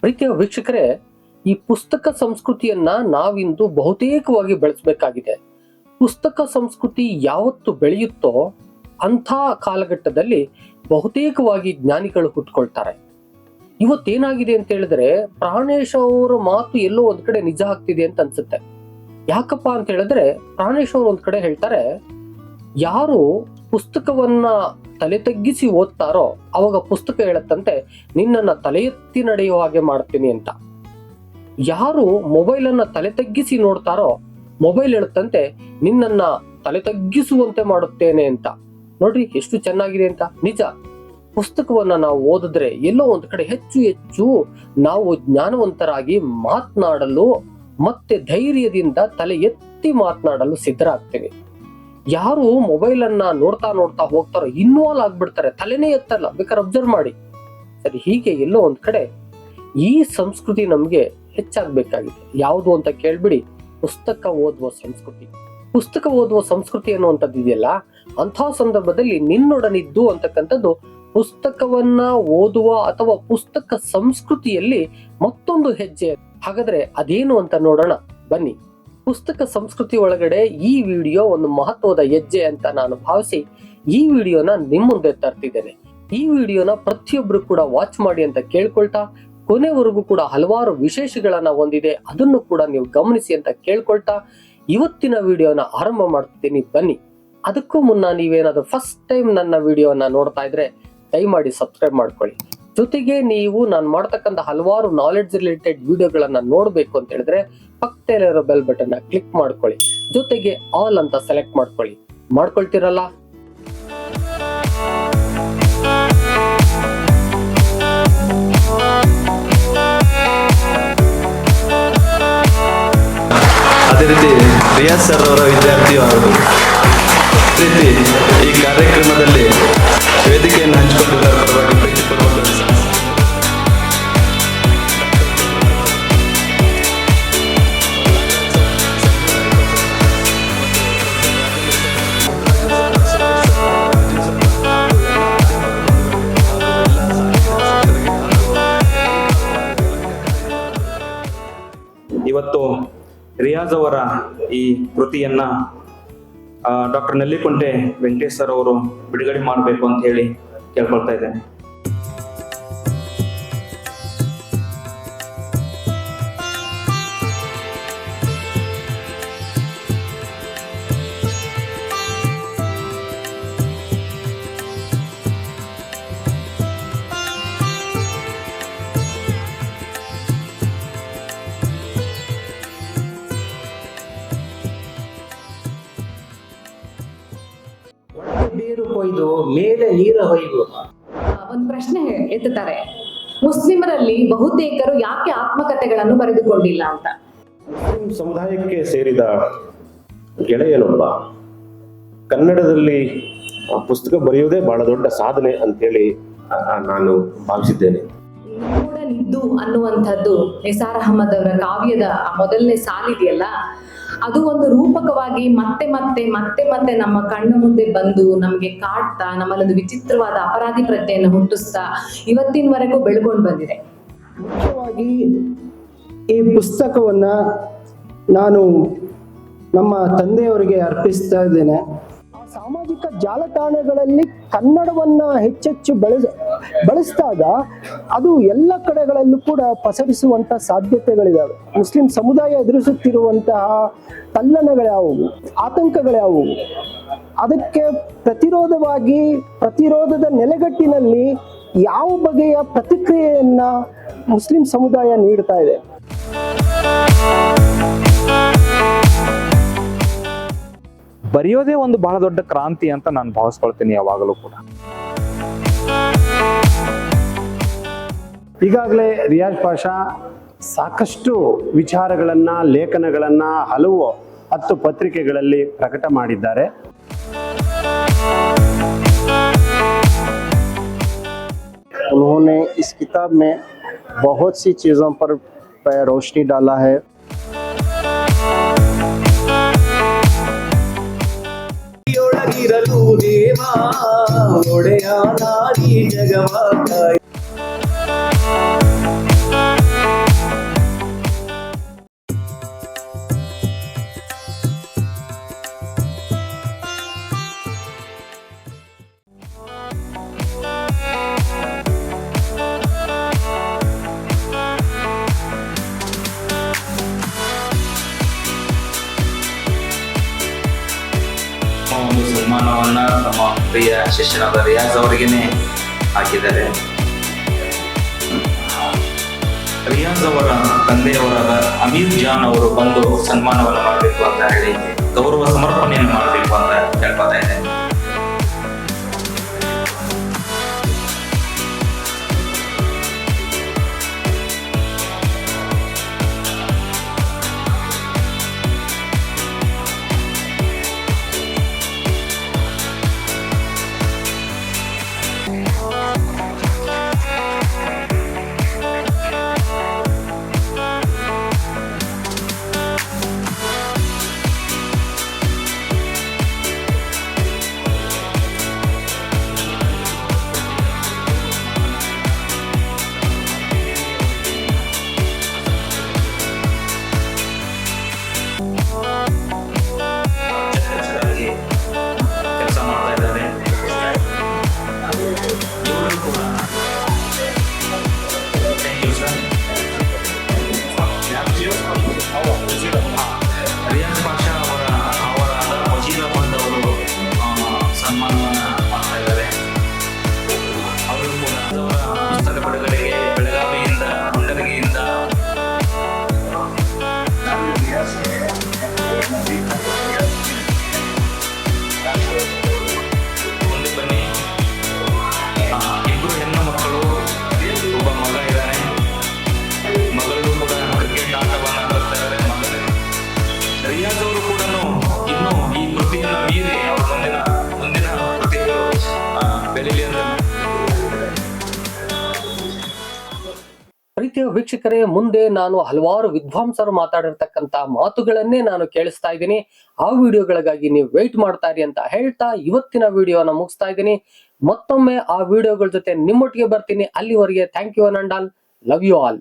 ಪ್ರೀತಿಯ ವೀಕ್ಷಕರೇ, ಈ ಪುಸ್ತಕ ಸಂಸ್ಕೃತಿಯನ್ನ ನಾವಿಂದು ಬಹುತೇಕವಾಗಿ ಬೆಳೆಸಬೇಕಾಗಿದೆ. ಪುಸ್ತಕ ಸಂಸ್ಕೃತಿ ಯಾವತ್ತು ಬೆಳೆಯುತ್ತೋ ಅಂಥ ಕಾಲಘಟ್ಟದಲ್ಲಿ ಬಹುತೇಕವಾಗಿ ಜ್ಞಾನಿಗಳು ಹುಟ್ಕೊಳ್ತಾರೆ. ಇವತ್ತೇನಾಗಿದೆ ಅಂತ ಹೇಳಿದ್ರೆ, ಪ್ರಾಣೇಶ್ ಅವರ ಮಾತು ಎಲ್ಲೋ ಒಂದ್ ಕಡೆ ನಿಜ ಆಗ್ತಿದೆ ಅಂತ ಅನ್ಸುತ್ತೆ. ಯಾಕಪ್ಪ ಅಂತ ಹೇಳಿದ್ರೆ, ಪ್ರಾಣೇಶ್ ಅವರು ಒಂದ್ ಕಡೆ ಹೇಳ್ತಾರೆ, ಯಾರು ಪುಸ್ತಕವನ್ನ ತಲೆ ತಗ್ಗಿಸಿ ಓದ್ತಾರೋ ಅವಾಗ ಪುಸ್ತಕ ಹೇಳತ್ತಂತೆ, ನಿನ್ನನ್ನು ತಲೆ ಎತ್ತಿ ನಡೆಯುವ ಹಾಗೆ ಮಾಡ್ತೀನಿ ಅಂತ. ಯಾರು ಮೊಬೈಲ್ ಅನ್ನ ತಲೆ ತಗ್ಗಿಸಿ ನೋಡ್ತಾರೋ, ಮೊಬೈಲ್ ಹೇಳುತ್ತಂತೆ, ನಿನ್ನನ್ನ ತಲೆ ತಗ್ಗಿಸುವಂತೆ ಮಾಡುತ್ತೇನೆ ಅಂತ. ನೋಡ್ರಿ, ಎಷ್ಟು ಚೆನ್ನಾಗಿದೆ ಅಂತ. ನಿಜ. ಪುಸ್ತಕವನ್ನ ನಾವು ಓದಿದ್ರೆ ಎಲ್ಲೋ ಒಂದು ಕಡೆ ಹೆಚ್ಚು ಹೆಚ್ಚು ನಾವು ಜ್ಞಾನವಂತರಾಗಿ ಮಾತನಾಡಲು ಮತ್ತೆ ಧೈರ್ಯದಿಂದ ತಲೆ ಎತ್ತಿ ಮಾತನಾಡಲು ಸಿದ್ಧರಾಗ್ತೇವೆ. ಯಾರು ಮೊಬೈಲ್ ಅನ್ನ ನೋಡ್ತಾ ನೋಡ್ತಾ ಹೋಗ್ತಾರೋ ಇನ್ವಾಲ್ವ್ ಆಗ್ಬಿಡ್ತಾರೆ. ತಲೆನೇ ಎತ್ತಲ್ಲ. ಬೇಕಾದ್ರೆ ಅಬ್ಸರ್ವ್ ಮಾಡಿ. ಸರಿ, ಹೀಗೆ ಎಲ್ಲೋ ಒಂದ್ ಕಡೆ ಈ ಸಂಸ್ಕೃತಿ ನಮ್ಗೆ ಹೆಚ್ಚಾಗ್ಬೇಕಾಗಿದೆ. ಯಾವುದು ಅಂತ ಕೇಳ್ಬಿಡಿ. ಪುಸ್ತಕ ಓದುವ ಸಂಸ್ಕೃತಿ. ಪುಸ್ತಕ ಓದುವ ಸಂಸ್ಕೃತಿ ಅನ್ನುವಂಥದ್ದು ಇದೆಯಲ್ಲ ಅಂತಹ ಸಂದರ್ಭದಲ್ಲಿ ನಿನ್ನೊಡನಿದ್ದು ಅಂತಕ್ಕಂಥದ್ದು ಪುಸ್ತಕವನ್ನ ಓದುವ ಅಥವಾ ಪುಸ್ತಕ ಸಂಸ್ಕೃತಿಯಲ್ಲಿ ಮತ್ತೊಂದು ಹೆಜ್ಜೆ. ಹಾಗಾದ್ರೆ ಅದೇನು ಅಂತ ನೋಡೋಣ. ಬನ್ನಿ. ಪುಸ್ತಕ ಸಂಸ್ಕೃತಿ ಒಳಗಡೆ ಈ ವಿಡಿಯೋ ಒಂದು ಮಹತ್ವದ ಹೆಜ್ಜೆ ಅಂತ ನಾನು ಭಾವಿಸಿ ಈ ವಿಡಿಯೋನ ನಿಮ್ಮ ಮುಂದೆ ತರ್ತಿದ್ದೇನೆ. ಈ ವಿಡಿಯೋನ ಪ್ರತಿಯೊಬ್ರು ಕೂಡ ವಾಚ್ ಮಾಡಿ ಅಂತ ಕೇಳ್ಕೊಳ್ತಾ, ಕೊನೆವರೆಗೂ ಕೂಡ ಹಲವಾರು ವಿಶೇಷಗಳನ್ನ ಹೊಂದಿದೆ, ಅದನ್ನು ಕೂಡ ನೀವು ಗಮನಿಸಿ ಅಂತ ಕೇಳ್ಕೊಳ್ತಾ, ಇವತ್ತಿನ ವಿಡಿಯೋನ ಆರಂಭ ಮಾಡ್ತಿದ್ದೀನಿ. ಬನ್ನಿ. ಅದಕ್ಕೂ ಮುನ್ನ ನೀವೇನಾದ್ರೂ ಫಸ್ಟ್ ಟೈಮ್ ನನ್ನ ವಿಡಿಯೋನ ನೋಡ್ತಾ ಇದ್ರೆ ದಯಮಾಡಿ ಸಬ್ಸ್ಕ್ರೈಬ್ ಮಾಡ್ಕೊಳ್ಳಿ. ಜೊತೆಗೆ ನೀವು ನಾನು ಮಾಡ್ತಕ್ಕಂಥ ಹಲವಾರು ನಾಲೆಡ್ಜ್ ರಿಲೇಟೆಡ್ ವಿಡಿಯೋಗಳನ್ನ ನೋಡಬೇಕು ಅಂತ ಹೇಳಿದ್ರೆ ಪಕ್ಕದಲ್ಲಿರೋ ಬೆಲ್ ಬಟನ್ ಕ್ಲಿಕ್ ಮಾಡ್ಕೊಳ್ಳಿ. ಜೊತೆಗೆ ಆಲ್ ಅಂತ ಸೆಲೆಕ್ಟ್ ಮಾಡ್ಕೊಳ್ಳಿ. ಮಾಡ್ಕೊಳ್ತಿರಲ್ಲ? ಅದೇ ರೀತಿ ರಿಯಾಜ್ ಸರ್ ಅವರ ವಿದ್ಯಾರ್ಥಿ ಅವರು ಈ ಕಾರ್ಯಕ್ರಮದಲ್ಲಿ ವೇದಿಕೆಯನ್ನು ಹಂಚಿಕೊಂಡಿದ್ದರ. ರಿಯಾಜ್ ಅವರ ಈ ಕೃತಿಯನ್ನ ಡಾಕ್ಟರ್ ನೆಲ್ಲಿಕುಂಟೆ ವೆಂಕಟೇಶ್ ಸರ್ ಅವರು ಬಿಡುಗಡೆ ಮಾಡಬೇಕು ಅಂತ ಹೇಳಿ ಕೇಳ್ಕೊಳ್ತಾ ಇದ್ದೇನೆ. ಬೇರು ಕೊಯ್ದು ಮೇಲೆ ನೀರ ಹೊಯ್ದು ಒಂದು ಪ್ರಶ್ನೆ ಎತ್ತುತ್ತಾರೆ. ಮುಸ್ಲಿಮರಲ್ಲಿ ಬಹುತೇಕರು ಯಾಕೆ ಆತ್ಮಕಥೆಗಳನ್ನು ಬರೆದುಕೊಂಡಿಲ್ಲ ಅಂತ? ಮುಸ್ಲಿಂ ಸಮುದಾಯಕ್ಕೆ ಸೇರಿದ ಗೆಳೆಯನೊಬ್ಬ ಕನ್ನಡದಲ್ಲಿ ಆ ಪುಸ್ತಕ ಬರೆಯುವುದೇ ಬಹಳ ದೊಡ್ಡ ಸಾಧನೆ ಅಂತೇಳಿ ಹೇಳಿ ನಾನು ಭಾವಿಸಿದ್ದೇನೆ. ನಿದ್ದು ಅನ್ನುವಂಥದ್ದು ನಿಸಾರ್ ಅಹಮದ್ ಅವರ ಕಾವ್ಯದ ಆ ಮೊದಲನೇ ಸಾಲಿದೆಯಲ್ಲ? ಅದು ಒಂದು ರೂಪಕವಾಗಿ ಮತ್ತೆ ಮತ್ತೆ ಮತ್ತೆ ಮತ್ತೆ ನಮ್ಮ ಕಣ್ಣ ಮುಂದೆ ಬಂದು ನಮಗೆ ಕಾಡ್ತಾ ನಮ್ಮಲ್ಲೊಂದು ವಿಚಿತ್ರವಾದ ಅಪರಾಧಿ ಪ್ರಜ್ಞೆಯನ್ನು ಹುಟ್ಟಿಸ್ತಾ ಇವತ್ತಿನವರೆಗೂ ಬೆಳ್ಕೊಂಡು ಬಂದಿದೆ. ಮುಖ್ಯವಾಗಿ ಈ ಪುಸ್ತಕವನ್ನ ನಾನು ನಮ್ಮ ತಂದೆಯವರಿಗೆ ಅರ್ಪಿಸ್ತಾ ಇದ್ದೇನೆ. ಸಾಮಾಜಿಕ ಜಾಲತಾಣಗಳಲ್ಲಿ ಕನ್ನಡವನ್ನ ಹೆಚ್ಚೆಚ್ಚು ಬಳಸ, ಬಳಸಿದಾಗ ಅದು ಎಲ್ಲ ಕಡೆಗಳಲ್ಲೂ ಕೂಡ ಪಸರಿಸುವಂತ ಸಾಧ್ಯತೆಗಳಿದಾವೆ. ಮುಸ್ಲಿಂ ಸಮುದಾಯ ಎದುರಿಸುತ್ತಿರುವಂತಹ ತಲ್ಲಣಗಳ್ಯಾವುವು ಆತಂಕಗಳ್ಯಾವುವು ಅದಕ್ಕೆ ಪ್ರತಿರೋಧವಾಗಿ, ಪ್ರತಿರೋಧದ ನೆಲೆಗಟ್ಟಿನಲ್ಲಿ ಯಾವ ಬಗೆಯ ಪ್ರತಿಕ್ರಿಯೆಯನ್ನ ಮುಸ್ಲಿಂ ಸಮುದಾಯ ನೀಡ್ತಾ ಇದೆ? ಬರೆಯೋದೇ ಒಂದು ಬಹಳ ದೊಡ್ಡ ಕ್ರಾಂತಿ ಅಂತ ನಾನು ಭಾವಿಸ್ಕೊಳ್ತೀನಿ ಯಾವಾಗಲೂ ಕೂಡ ಈಗಾಗಲೇ ರಿಯಾಜ್ ಪಾಷಾ ಸಾಕಷ್ಟು ವಿಚಾರಗಳನ್ನ ಲೇಖನಗಳನ್ನ ಹಲವು ಹತ್ತು ಪತ್ರಿಕೆಗಳಲ್ಲಿ ಪ್ರಕಟ ಮಾಡಿದ್ದಾರೆ उन्होंने इस किताब में बहुत सी चीज़ों पर पर रोशनी डाला है ಒಳಗಿರಲು ದೇವ ಒಡೆಯ ನಾಡಿ ಜಗವ ಪ್ರಿಯ ಶಿಷ್ಯನಾದ ರಿಯಾಜ್ ಅವರಿಗೇನೆ ಹಾಕಿದ್ದಾರೆ. ರಿಯಾಜ್ ಅವರ ತಂದೆಯವರಾದ ಅಮೀರ್ ಜಾನ್ ಅವರು ಬಂದು ಸನ್ಮಾನವನ್ನು ಮಾಡಬೇಕು ಅಂತ ಹೇಳಿ ಗೌರವ ಸಮರ್ಪಣೆಯನ್ನು ಮಾಡಬೇಕು ಅಂತ ಕೇಳ್ಕೊತಾ ಇದ್ದೇನೆ. ಪ್ರೀತಿಯ ವೀಕ್ಷಕರೇ, ಮುಂದೆ ನಾನು ಹಲವಾರು ವಿದ್ವಾಂಸರು ಮಾತಾಡಿರ್ತಕ್ಕಂತ ಮಾತುಗಳನ್ನೇ ನಾನು ಕೇಳಿಸ್ತಾ ಇದ್ದೀನಿ. ಆ ವಿಡಿಯೋಗಳಿಗಾಗಿ ನೀವು ವೆಯ್ಟ್ ಮಾಡ್ತಾ ಇರಿ ಅಂತ ಹೇಳ್ತಾ ಇವತ್ತಿನ ವಿಡಿಯೋನ ಮುಗಿಸ್ತಾ ಇದ್ದೀನಿ. ಮತ್ತೊಮ್ಮೆ ಆ ವಿಡಿಯೋಗಳ ಜೊತೆ ನಿಮ್ಮೊಟ್ಟಿಗೆ ಬರ್ತೀನಿ. ಅಲ್ಲಿವರೆಗೆ thank you all love you all